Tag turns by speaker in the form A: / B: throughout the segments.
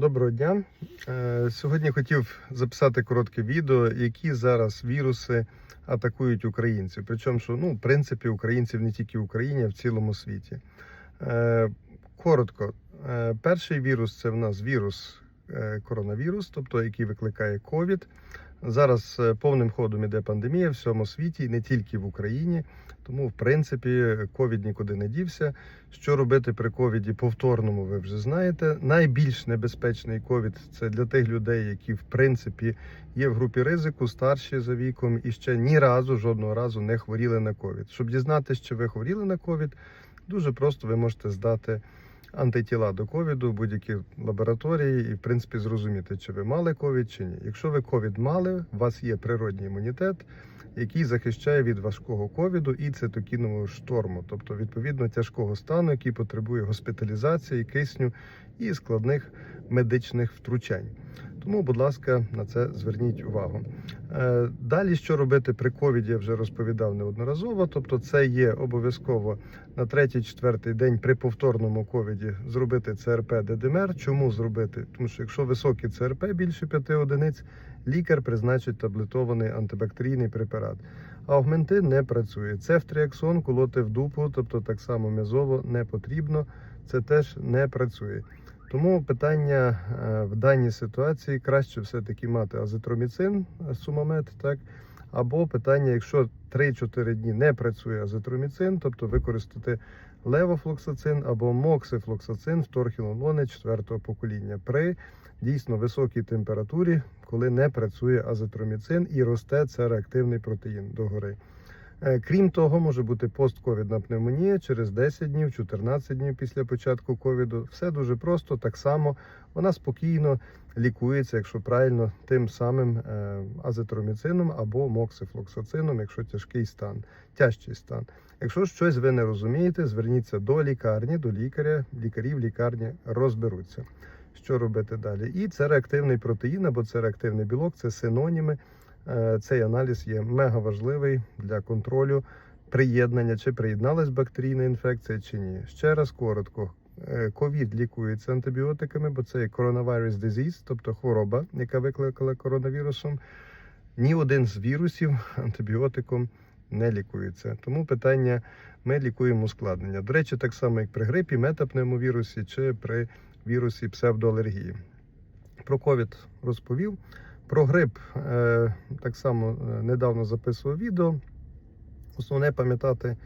A: Доброго дня. Е, Сьогодні хотів записати коротке відео, які зараз віруси атакують українців. Причому, що ну, в принципі українців не тільки в Україні, а в цілому світі. Е, Коротко, Е, перший вірус це в нас вірус коронавірус, тобто який викликає ковід. Зараз е, повним ходом іде пандемія в всьому світі, не тільки в Україні. Тому, в принципі, ковід нікуди не дівся. Що робити при ковіді повторному, ви вже знаєте. Найбільш небезпечний ковід це для тих людей, які в принципі є в групі ризику, старші за віком і ще ні разу, жодного разу не хворіли на ковід. Щоб дізнатися, чи ви хворіли на ковід, дуже просто ви можете здати антитіла до ковіду в будь-якій лабораторії і, в принципі, зрозуміти, чи ви мали ковід чи ні. Якщо ви ковід мали, у вас є природній імунітет, який захищає від важкого ковіду і цитокінового шторму, тобто відповідно тяжкого стану, який потребує госпіталізації, кисню і складних медичних втручань. Тому, будь ласка, на це зверніть увагу. Е, Далі, що робити при ковіді, я вже розповідав неодноразово. Тобто, це є обов'язково на третій-четвертий день при повторному ковіді зробити ЦРП ДДМР. Чому зробити? Тому що якщо високий ЦРП більше 5 одиниць, лікар призначить таблетований антибактерійний препарат. А аугментин не працює. Цефтріаксон колоти в дупу, тобто так само м'язово не потрібно. Це теж не працює. Тому питання е, в даній ситуації краще все-таки мати азитроміцин, е, сумамет, так? Або питання, якщо 3-4 дні не працює азитроміцин, тобто використати левофлоксацин або моксифлоксацин вторхілонони 4-го покоління при дійсно високій температурі, коли не працює азитроміцин і росте цереактивний протеїн догори. Е, Крім того, може бути постковідна пневмонія через 10 днів, 14 днів після початку ковіду. Все дуже просто, так само вона спокійно лікується, якщо правильно, тим самим е, азитроміцином або моксифлоксацином, якщо тяжкий стан, тяжчий стан. Якщо щось ви не розумієте, зверніться до лікарні, до лікаря, лікарі в лікарні розберуться. Що робити далі? І це реактивний протеїн або це реактивний білок, це синоніми. Е, Цей аналіз є мега важливий для контролю приєднання, чи приєдналась бактерійна інфекція, чи ні. Ще раз коротко. Е, Ковід лікується антибіотиками, бо це coronavirus disease, тобто хвороба, яка викликала коронавірусом. Ні один з вірусів антибіотиком не лікується. Тому питання ми лікуємо ускладнення. До речі, так само, як при грипі, метапневмовірусі чи при вірусі псевдоалергії. Про ковід розповів. Про грип е, так само е, недавно записував відео. Основне пам'ятати,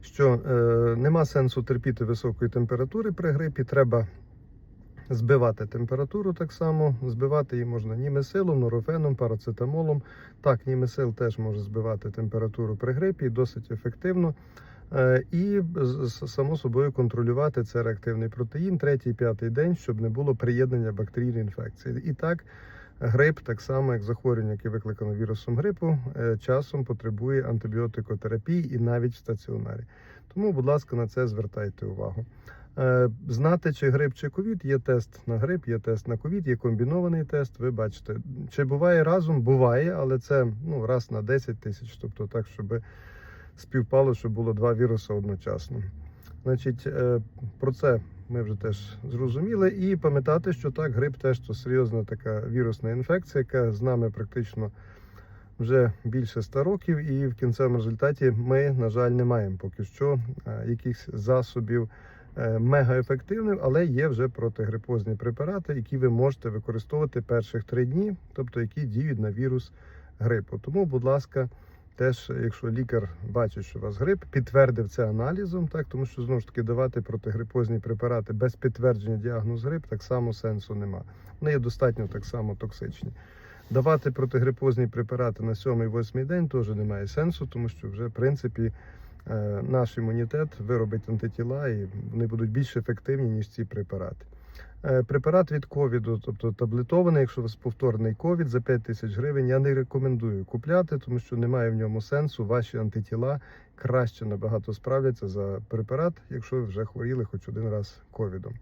A: що е, нема сенсу терпіти високої температури при грипі. Треба збивати температуру так само. Збивати її можна німесилом, норофеном, парацетамолом. Так, німесил теж може збивати температуру при грипі досить ефективно. І само собою контролювати це реактивний протеїн третій, п'ятий день, щоб не було приєднання бактерійної інфекції. І так, грип, так само як захворювання, яке викликано вірусом грипу, е, часом потребує антибіотикотерапії і навіть в стаціонарі. Тому, будь ласка, на це звертайте увагу. Е, Знати, чи грип, чи ковід, є тест на грип, є тест на ковід, є комбінований тест. Ви бачите, чи буває разом? Буває, але це ну раз на 10 тисяч, тобто так, щоб співпало, щоб було два віруси одночасно. Значить, е, про це ми вже теж зрозуміли. І пам'ятати, що так, грип теж то серйозна така вірусна інфекція, яка з нами практично вже більше 100 років, і в кінцевому результаті ми, на жаль, не маємо поки що е, якихось засобів е, мегаефективних, але є вже протигрипозні препарати, які ви можете використовувати перших три дні, тобто які діють на вірус грипу. Тому, будь ласка. Теж, якщо лікар бачить, що у вас грип, підтвердив це аналізом, так тому що знову ж таки давати протигрипозні препарати без підтвердження діагнозу грип так само сенсу нема. Вони є достатньо так само токсичні. Давати протигрипозні препарати на 7-8 день теж немає сенсу, тому що вже в принципі е, наш імунітет виробить антитіла і вони будуть більш ефективні, ніж ці препарати. Е, Препарат від ковіду, тобто таблетований, якщо у вас повторний ковід за 5 тисяч гривень, я не рекомендую купляти, тому що немає в ньому сенсу. Ваші антитіла краще набагато справляться за препарат, якщо ви вже хворіли хоч один раз ковідом.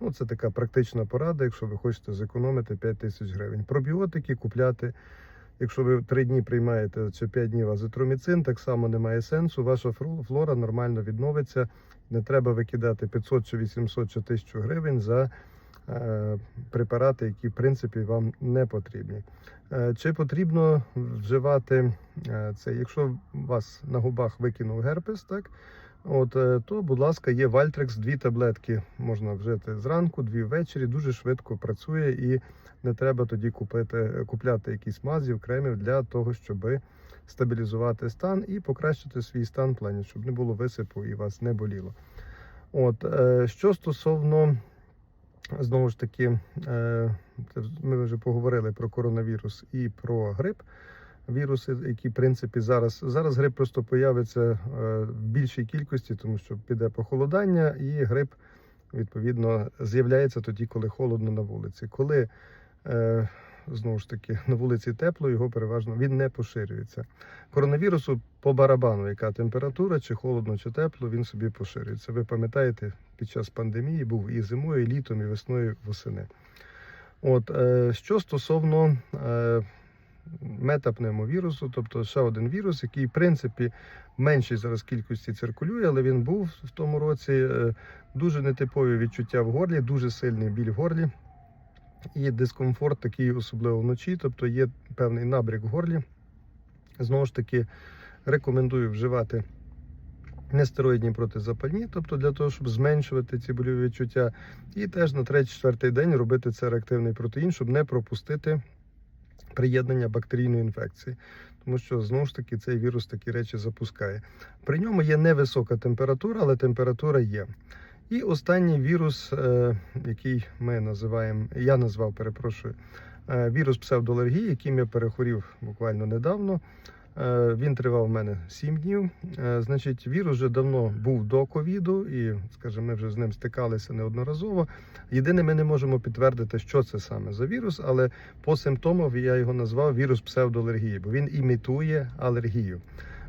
A: Ну, це така практична порада, якщо ви хочете зекономити 5 тисяч гривень. Пробіотики купляти. Якщо ви 3 дні приймаєте чи 5 днів азитроміцин, так само немає сенсу. Ваша флора нормально відновиться. Не треба викидати 500 чи 800 чи 1000 гривень за е, препарати, які в принципі вам не потрібні. Е, Чи потрібно вживати е, це? Якщо вас на губах викинув герпес, так от то, будь ласка, є Вальтрекс, дві таблетки можна вжити зранку, дві ввечері. Дуже швидко працює і не треба тоді купити, купляти якісь мазів, кремів для того, щоб стабілізувати стан і покращити свій стан в плані, щоб не було висипу і вас не боліло. От е, що стосовно знову ж таки, е, ми вже поговорили про коронавірус і про грип. Віруси, які в принципі зараз зараз грип просто появиться е, в більшій кількості, тому що піде похолодання, і грип відповідно з'являється тоді, коли холодно на вулиці. Коли е, знову ж таки на вулиці тепло, його переважно він не поширюється. Коронавірусу по барабану, яка температура, чи холодно, чи тепло, він собі поширюється. Ви пам'ятаєте, під час пандемії був і зимою, і літом, і весною восени. От е, що стосовно е, метапневмовірусу, тобто ще один вірус, який в принципі в меншій зараз кількості циркулює, але він був в тому році е, дуже нетипові відчуття в горлі, дуже сильний біль в горлі і дискомфорт такий, особливо вночі, тобто є певний набряк в горлі. Знову ж таки, рекомендую вживати нестероїдні протизапальні, тобто для того, щоб зменшувати ці больові відчуття, і теж на 3-4 день робити це реактивний протеїн, щоб не пропустити приєднання бактерійної інфекції. Тому що знову ж таки цей вірус такі речі запускає. При ньому є невисока температура, але температура є. І останній вірус, е, який ми називаємо, я назвав, перепрошую, е, вірус псевдоалергії, яким я перехворів буквально недавно. Е, Він тривав у мене 7 днів. Значить, вірус вже давно був до ковіду, і, скажімо, ми вже з ним стикалися неодноразово. Єдине, ми не можемо підтвердити, що це саме за вірус, але по симптомам я його назвав вірус псевдоалергії, бо він імітує алергію.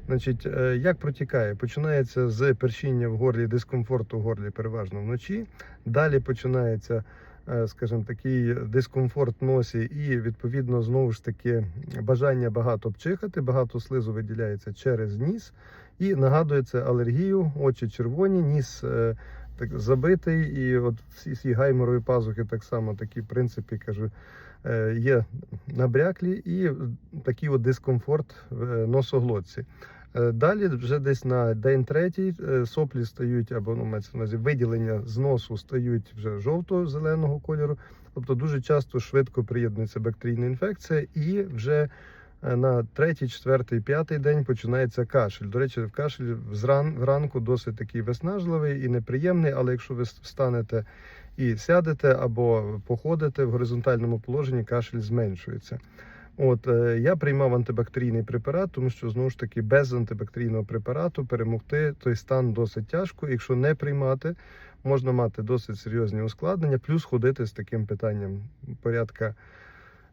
A: Значить, е, як протікає? Починається з першіння в горлі, дискомфорту в горлі переважно вночі. Далі починається, е, скажімо, такий дискомфорт носі, і відповідно знову ж таки бажання багато обчихати, багато слизу виділяється через ніс. І нагадується алергію, очі червоні, ніс е, так забитий, і от всі всі гайморові пазухи так само такі, в принципі, кажу, е, є набряклі і такий от дискомфорт в е, носоглотці. Е, Далі, вже десь на день третій, соплі стають, або ну, мається на виділення з носу стають вже жовто-зеленого кольору. Тобто дуже часто швидко приєднується бактерійна інфекція, і вже на третій, четвертий, п'ятий день починається кашель. До речі, кашель зран, вранку досить такий виснажливий і неприємний, але якщо ви встанете і сядете або походите в горизонтальному положенні, кашель зменшується. От е, я приймав антибактерійний препарат, тому що знову ж таки без антибактерійного препарату перемогти той стан досить тяжко. Якщо не приймати, можна мати досить серйозні ускладнення, плюс ходити з таким питанням порядка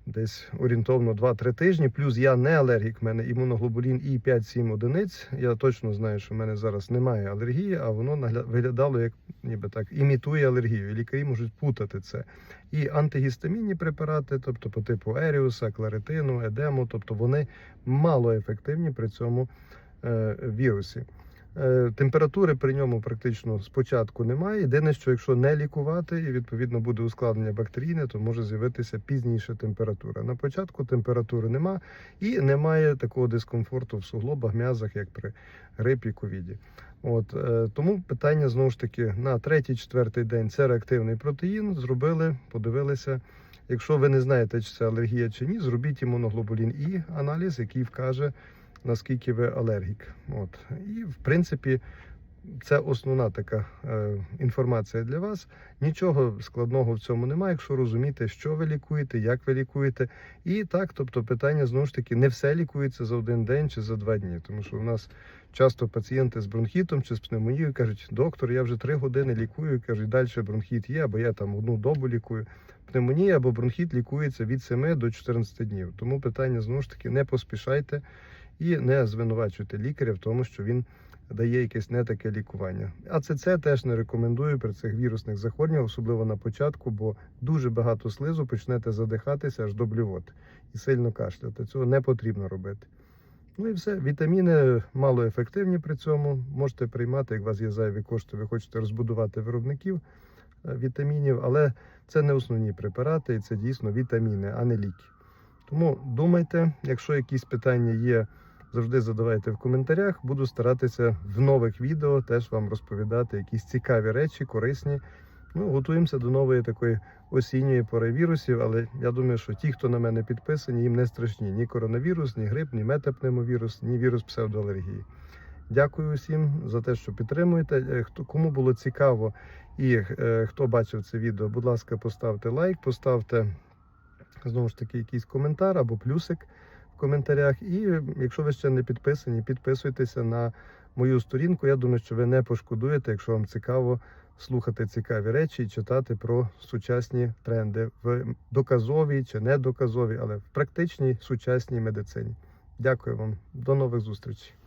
A: десь орієнтовно 2-3 тижні. Плюс я не алергік, в мене імуноглобулін і 5-7 одиниць. Я точно знаю, що в мене зараз немає алергії, а воно виглядало як ніби так імітує алергію. І лікарі можуть путати це. І антигістамінні препарати, тобто по типу еріуса, кларитину, едему, тобто вони малоефективні при цьому е, вірусі. Е, Температури при ньому практично спочатку немає. Єдине, що якщо не лікувати і відповідно буде ускладнення бактерійне, то може з'явитися пізніше температура. На початку температури нема і немає такого дискомфорту в суглобах, м'язах, як при грипі ковіді. От е, тому питання знову ж таки на третій-четвертий день це реактивний протеїн. Зробили, подивилися. Якщо ви не знаєте, чи це алергія чи ні, зробіть імуноглобулін І аналіз, який вкаже наскільки ви алергік. От і в принципі. Це основна така е, інформація для вас. Нічого складного в цьому немає, якщо розумієте, що ви лікуєте, як ви лікуєте. І так, тобто, питання знову ж таки не все лікується за один день чи за два дні. Тому що у нас часто пацієнти з бронхітом чи з пневмонією кажуть, доктор, я вже три години лікую, кажуть, далі бронхіт є, або я там одну добу лікую. Пневмонія або бронхіт лікується від 7 до 14 днів. Тому питання знову ж таки не поспішайте і не звинувачуйте лікаря в тому, що він дає якесь не таке лікування. АЦЦ теж не рекомендую при цих вірусних захворюваннях, особливо на початку, бо дуже багато слизу почнете задихатися аж до блювоти і сильно кашляти. Цього не потрібно робити. Ну і все. Вітаміни малоефективні при цьому. Можете приймати, як у вас є зайві кошти, ви хочете розбудувати виробників. е, вітамінів, але це не основні препарати, і це дійсно вітаміни, а не ліки. Тому думайте, якщо якісь питання є, завжди задавайте в коментарях. Буду старатися в нових відео теж вам розповідати якісь цікаві речі, корисні. Ну, готуємося до нової такої осінньої пори вірусів, але я думаю, що ті, хто на мене підписані, їм не страшні ні коронавірус, ні грип, ні метапневмовірус, ні вірус псевдоалергії. Дякую всім за те, що підтримуєте. Е, Хто кому було цікаво і е, хто бачив це відео, будь ласка, поставте лайк, поставте знову ж таки якийсь коментар або плюсик коментарях. І якщо ви ще не підписані, підписуйтеся на мою сторінку. Я думаю, що ви не пошкодуєте, якщо вам цікаво слухати цікаві речі і читати про сучасні тренди в доказовій чи недоказовій, але в практичній сучасній медицині. Дякую вам, до нових зустрічей.